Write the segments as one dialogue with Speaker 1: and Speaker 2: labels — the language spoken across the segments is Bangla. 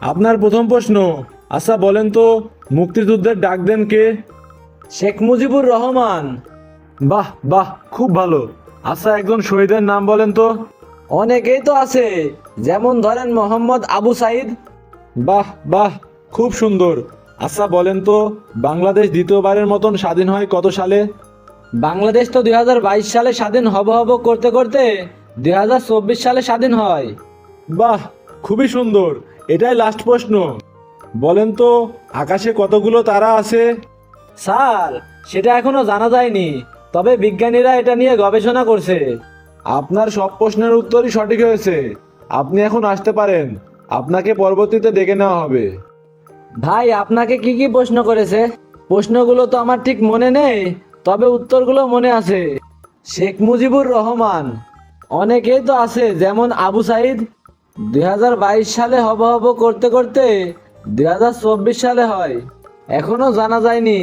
Speaker 1: আপনার প্রথম প্রশ্ন। আচ্ছা বলেন তো মুক্তিযুদ্ধের ডাক দেন কে?
Speaker 2: শেখ মুজিবুর রহমান।
Speaker 1: বাহ বাহ খুব ভালো। আচ্ছা একজন শহীদের নাম বলেন তো।
Speaker 2: অনেকেই তো আছে যেমন ধরেন মোহাম্মদ আবু সাইদ।
Speaker 1: বাহ বাহ খুব সুন্দর। আচ্ছা বলেন তো বাংলাদেশ দ্বিতীয়বারের মতন স্বাধীন হয় কত সালে?
Speaker 2: বাংলাদেশ তো দুই হাজার বাইশ সালে স্বাধীন হব হব করতে করতে দুই হাজার চব্বিশ সালে স্বাধীন হয়।
Speaker 1: বাহ খুবই সুন্দর। এটাই লাস্ট প্রশ্ন। বলেন তো আকাশে কতগুলো তারা আছে?
Speaker 2: স্যার সেটা এখনও জানা যায়নি। তবে বিজ্ঞানীরা এটা নিয়ে গবেষণা করছে।
Speaker 1: আপনার সব প্রশ্নের উত্তরই সঠিক হয়েছে। আপনি এখন আসতে পারেন। আপনাকে পরবর্তীতে ডেকে নেওয়া হবে।
Speaker 2: ভাই আপনাকে কি কি প্রশ্ন করেছে? প্রশ্নগুলো তো আমার ঠিক মনে নেই তবে উত্তরগুলো মনে আছে। শেখ মুজিবুর রহমান। অনেকেই তো আছে যেমন আবু সাইদ দুই হাজার বাইশ সালে হব হব করতে করতে দু হাজার চব্বিশ সালে হয়। এখনও জানা যায়নি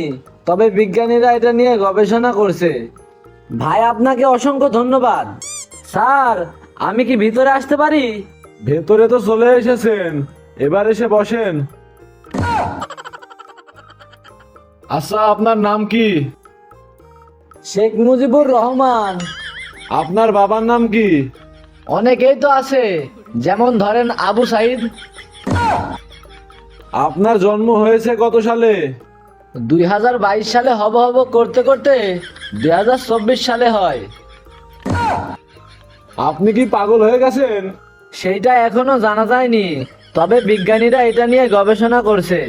Speaker 2: তবে বিজ্ঞানীরা এটা নিয়ে গবেষণা করছে। ভাই আপনাকে অসংখ্য ধন্যবাদ। স্যার আমি কি ভিতরে আসতে পারি?
Speaker 1: ভেতরে তো চলে এসেছেন এবার এসে বসেন। আচ্ছা আপনার নাম কি?
Speaker 2: শেখ মুজিবুর রহমান।
Speaker 1: আপনার বাবার নাম কি?
Speaker 2: অনেকেই তো আছে যেমন ধরেন আবু সাইদ।
Speaker 1: আপনার জন্ম হয়েছে কত সালে?
Speaker 2: দুই হাজার বাইশ সালে হব হব করতে করতে দুই হাজার চব্বিশ সালে হয়।
Speaker 1: আপনি কি পাগল হয়ে গেছেন?
Speaker 2: সেইটা এখনও জানা যায়নি তবে বিজ্ঞানীরা এটা নিয়ে গবেষণা করছে।